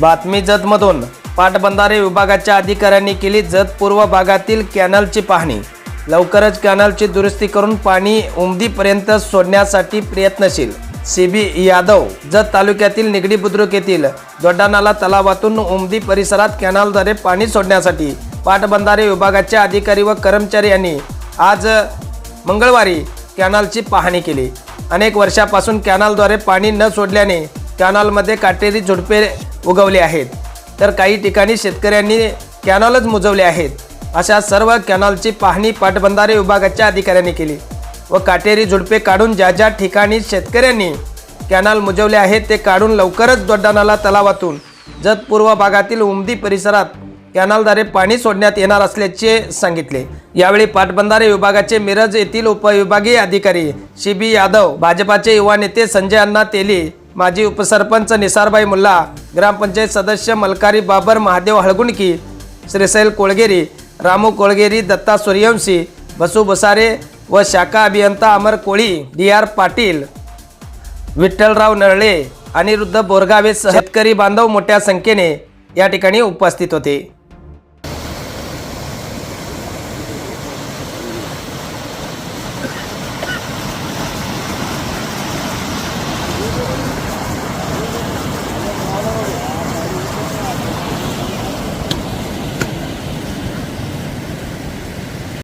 बातमी जतमधून पाटबंधारे विभागाच्या अधिकाऱ्यांनी केली जत पूर्व भागातील कॅनलची पाहणी. लवकरच कॅनलची दुरुस्ती करून पाणी उमदीपर्यंत सोडण्यासाठी प्रयत्नशील. सी बी यादव जत तालुक्यातील निगडी बुद्रुक येथील दोडानाला तलावातून उमदी परिसरात कॅनलद्वारे पाणी सोडण्यासाठी पाटबंधारे विभागाचे अधिकारी व कर्मचारी यांनी आज मंगळवारी कॅनलची पाहणी केली. अनेक वर्षापासून कॅनलद्वारे पाणी न सोडल्याने कॅनलमध्ये काटेरी झुडपे उगवले आहेत. तर काही ठिकाणी शेतकऱ्यांनी कॅनलच मुजवले आहेत. अशा सर्व कॅनलची पाहणी पाटबंधारे विभागाच्या अधिकाऱ्यांनी केली व काटेरी झुडपे काढून ज्या ज्या ठिकाणी शेतकऱ्यांनी कॅनल मुजवले आहेत ते काढून लवकरच दोड्डानाला तलावातून जत पूर्व भागातील उमदी परिसरात कॅनलद्वारे पाणी सोडण्यात येणार असल्याचे सांगितले. यावेळी पाटबंधारे विभागाचे मिरज येथील उपविभागीय अधिकारी शी बी यादव भाजपाचे युवा नेते संजय अण्णा तेली माजी उपसरपंच निसारबाई मुल्ला ग्रामपंचायत सदस्य मलकारी बाबर महादेव हळगुणकी श्रीशैल कोळगेरी रामू कोळगेरी दत्ता सूर्यवंशी बसू बसारे व शाखा अभियंता अमर कोळी डी आर पाटील विठ्ठलराव नरळे अनिरुद्ध बोरगावे शेतकरी बांधव मोठ्या संख्येने या ठिकाणी उपस्थित होते.